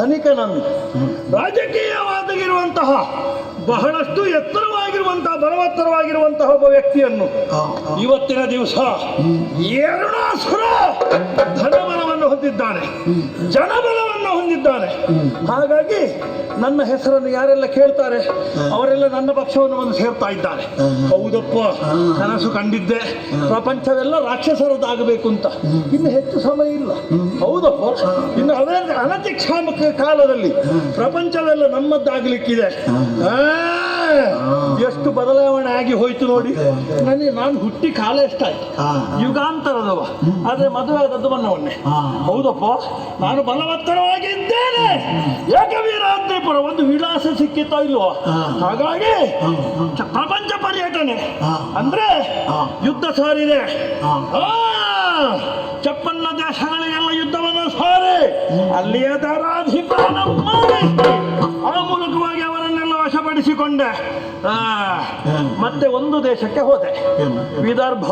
ಧನಿಕನನ್ನು ರಾಜಕೀಯವಾದಗಿರುವಂತಹ ಬಹಳಷ್ಟು ಎತ್ತರವಾಗಿರುವಂತಹ ಬಲವತ್ತರವಾಗಿರುವಂತಹ ಒಬ್ಬ ವ್ಯಕ್ತಿಯನ್ನು. ಇವತ್ತಿನ ದಿವಸ ಧನಬಲವನ್ನು ಹೊಂದಿದ್ದಾನೆ. ಜನಬಲವನ್ನು ಹೊಂದಿದ್ದಾನೆ. ಹಾಗಾಗಿ ನನ್ನ ಹೆಸರನ್ನು ಯಾರೆಲ್ಲ ಕೇಳ್ತಾರೆ ಅವರೆಲ್ಲ ನನ್ನ ಪಕ್ಷವನ್ನು ಬಂದು ಸೇರ್ತಾ ಇದ್ದಾರೆ. ಹೌದಪ್ಪ ಕನಸು ಕಂಡಿದ್ದೆ. ಪ್ರಪಂಚವೆಲ್ಲ ರಾಕ್ಷಸರದ್ದಾಗಬೇಕು ಅಂತ. ಇನ್ನು ಹೆಚ್ಚು ಸಮಯ ಇಲ್ಲ. ಹೌದಪ್ಪ. ಇನ್ನು ಅದೇ ಅನತಿಕ್ಷಾಮಕ ಕಾಲದಲ್ಲಿ ಪ್ರಪಂಚವೆಲ್ಲ ನಮ್ಮದ್ದಾಗಲಿಕ್ಕಿದೆ. ಆ, ಎಷ್ಟು ಬದಲಾವಣೆ ಆಗಿ ಹೋಯ್ತು ನೋಡಿ. ನನಗೆ ನಾನು ಹುಟ್ಟಿ ಕಾಲ ಎಷ್ಟಾಯ್ತು. ಯುಗಾಂತರದವ. ಆದ್ರೆ ಮದುವೆ ಆದದ್ದು ಬನ್ನವನ್ನೇ ಹೌದಪ್ಪ? ನಾನು ಬಲವತ್ತರವಾಗಿದ್ದೇನೆ ಏಕವೀರಾದ್ರಿಪುರ ಒಂದು ವಿಳಾಸ ಸಿಕ್ಕಿತ್ತೋ ಇಲ್ವೋ? ಹಾಗಾಗಿ. ಪ್ರಪಂಚ ಪರ್ಯಟನೆ. ಅಂದ್ರೆ ಯುದ್ಧ ಸಾರಿದೆ. ಚಪ್ಪನ್ನ ದೇಶಗಳಿಗೆಲ್ಲ ಯುದ್ಧವನ್ನು ಸಾರಿ. ಅಲ್ಲಿಯ ದರಾಧಿಪನ ಮಾಡಿ ಆ ಮೂಲಕವಾಗಿ ವಶಪಡಿಸಿಕೊಂಡೆ. ಮತ್ತೆ ಒಂದು ದೇಶಕ್ಕೆ ಹೋದೆ? ವಿದರ್ಭ.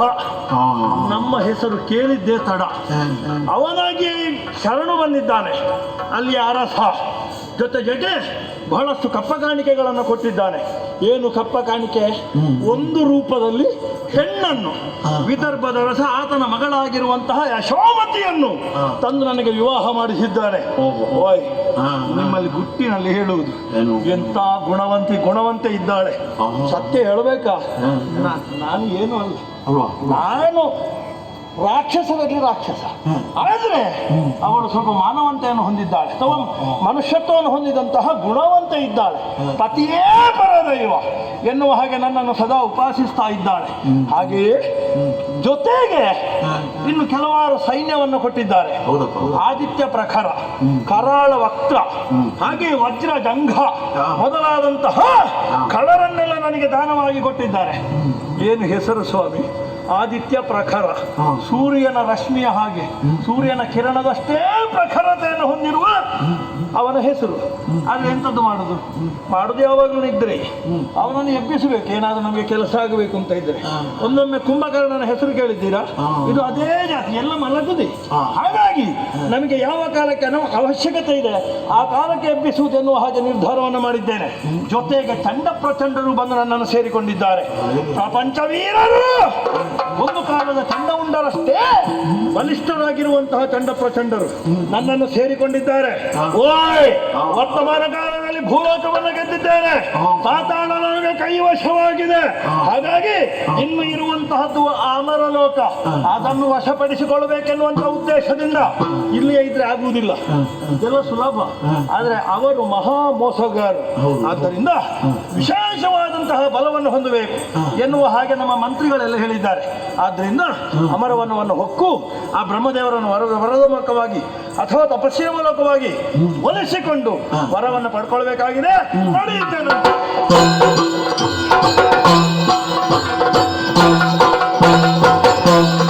ನಮ್ಮ ಹೆಸರು ಕೇಳಿದ್ದೇ ತಡ. ಅವನಾಗಿ ಶರಣು ಬಂದಿದ್ದಾನೆ. ಅಲ್ಲಿ ಅರಸ ಜೊತೆ ಜೊತೆ ಬಹಳಷ್ಟು ಕಪ್ಪ ಕಾಣಿಕೆಗಳನ್ನು ಕೊಟ್ಟಿದ್ದಾನೆ. ಏನು ಕಪ್ಪ ಕಾಣಿಕೆ? ಒಂದು ರೂಪದಲ್ಲಿ ಹೆಣ್ಣನ್ನು. ವಿದರ್ಭದ ರಸ ಆತನ ಮಗಳಾಗಿರುವಂತಹ ಯಶೋಮತಿಯನ್ನು ತಂದು ನನಗೆ ವಿವಾಹ ಮಾಡಿಸಿದ್ದಾನೆ. ಓಯ್. ನಿಮ್ಮಲ್ಲಿ ಗುಟ್ಟಿನಲ್ಲಿ ಹೇಳುವುದು? ಎಂತ ಗುಣವಂತಿ ಗುಣವಂತೆ ಇದ್ದಾಳೆ. ಸತ್ಯ ಹೇಳಬೇಕಾ? ನಾನು ಏನು ಅಲ್ಲ. ಅಲ್ವಾ? ನಾನು ರಾಕ್ಷಸರಲ್ಲಿ ರಾಕ್ಷಸ. ಆದರೆ ಅವಳು ಸ್ವಲ್ಪ ಮಾನವಂತೆಯನ್ನು ಹೊಂದಿದ್ದಾಳೆ. ಅಥವಾ ಮನುಷ್ಯತ್ವವನ್ನು ಹೊಂದಿದಂತಹ ಗುಣವಂತ ಇದ್ದಾಳೆ. ಪತಿಯೇ ಪರದೈವ ಎನ್ನುವ ಹಾಗೆ ನನ್ನನ್ನು ಸದಾ ಉಪಾಸಿಸ್ತಾ ಇದ್ದಾಳೆ. ಹಾಗೆಯೇ ಜೊತೆಗೆ ಇನ್ನು ಕೆಲವಾರು ಸೈನ್ಯವನ್ನು ಕೊಟ್ಟಿದ್ದಾರೆ. ಆದಿತ್ಯ ಪ್ರಖರ ಕರಾಳ ವಕ್ರ ಹಾಗೆ ವಜ್ರ ಜಂಘ ಮೊದಲಾದಂತಹ ಕಳರನ್ನೆಲ್ಲ ನನಗೆ ದಾನವಾಗಿ ಕೊಟ್ಟಿದ್ದಾರೆ. ಏನು ಹೆಸರು ಸ್ವಾಮಿ? ಆದಿತ್ಯ ಪ್ರಖರ. ಸೂರ್ಯನ ರಶ್ಮಿಯ ಹಾಗೆ. ಸೂರ್ಯನ ಕಿರಣದಷ್ಟೇ ಪ್ರಖರತೆಯನ್ನು ಹೊಂದಿರುವ ಅವನ ಹೆಸರು. ಆದ್ರೆ ಎಂತದ್ದು ಮಾಡುದು? ಮಾಡುದು ಯಾವಾಗಲೂ ಇದ್ರೆ ಅವನನ್ನು ಎಬ್ಬಿಸಬೇಕು. ಏನಾದ್ರೂ ನಮಗೆ ಕೆಲಸ ಆಗಬೇಕು ಅಂತ ಇದ್ರೆ. ಒಂದೊಮ್ಮೆ ಕುಂಭಕರ್ಣನ ಹೆಸರು ಕೇಳಿದ್ದೀರಾ? ಇದು ಅದೇ ಜಾತಿ. ಎಲ್ಲ ಮಲಗುದೇ. ಹಾಗಾಗಿ ನಮಗೆ ಯಾವ ಕಾಲಕ್ಕೆ ನಾವು ಅವಶ್ಯಕತೆ ಇದೆ. ಆ ಕಾಲಕ್ಕೆ ಎಬ್ಬಿಸುವುದೆನ್ನುವ ಹಾಗೆ ನಿರ್ಧಾರವನ್ನು ಮಾಡಿದ್ದೇನೆ. ಜೊತೆಗೆ ಚಂಡ ಪ್ರಚಂಡರು ಬಂದು ನನ್ನನ್ನು ಸೇರಿಕೊಂಡಿದ್ದಾರೆ. ಪ್ರಪಂಚ ವೀರರು! ಒಂದು ಕಾಲದ ಚಂಡ ಉಂಡರಷ್ಟೇ ಬಲಿಷ್ಠರಾಗಿರುವಂತಹ ಚಂಡ ಪ್ರಚಂಡರು ನನ್ನನ್ನು ಸೇರಿಕೊಂಡಿದ್ದಾರೆ. ಓಯ್! ವರ್ತಮಾನ ಕಾಲದಲ್ಲಿ ಭೂಲೋಕವನ್ನು ಗೆದ್ದಿದ್ದೇನೆ. ಪಾತಾಳ ನನಗೆ ಕೈವಶವಾಗಿದೆ. ಹಾಗಾಗಿ ಇನ್ನು ಇರುವಂತಹದ್ದು ಅಮರ ಲೋಕ ಅದನ್ನು ವಶಪಡಿಸಿಕೊಳ್ಳಬೇಕೆನ್ನುವಂತ ಉದ್ದೇಶದಿಂದ ಇಲ್ಲಿಯೇ ಇದ್ರೆ ಆಗುವುದಿಲ್ಲ. ಇದೆಲ್ಲ ಸುಲಭ. ಆದ್ರೆ ಅವರು ಮಹಾ ಮೋಸಗಾರರು. ಆದ್ದರಿಂದ ವಿಶೇಷವಾದಂತಹ ಬಲವನ್ನು ಹೊಂದಬೇಕು ಎನ್ನುವ ಹಾಗೆ ನಮ್ಮ ಮಂತ್ರಿಗಳೆಲ್ಲ ಹೇಳಿದ್ದಾರೆ. ಆದ್ದರಿಂದ ಅಮರವನವನ್ನು ಹೊಕ್ಕು ಆ ಬ್ರಹ್ಮದೇವರನ್ನು ವರದ ವರದ ಮೂಲಕವಾಗಿ ಅಥವಾ ತಪಸ್ಸಿನ ಮೂಲಕವಾಗಿ ಒಲಿಸಿಕೊಂಡು ವರವನ್ನು ಪಡ್ಕೊಳ್ಬೇಕಾಗಿದೆ. ನಡೆಯುತ್ತೇನೆ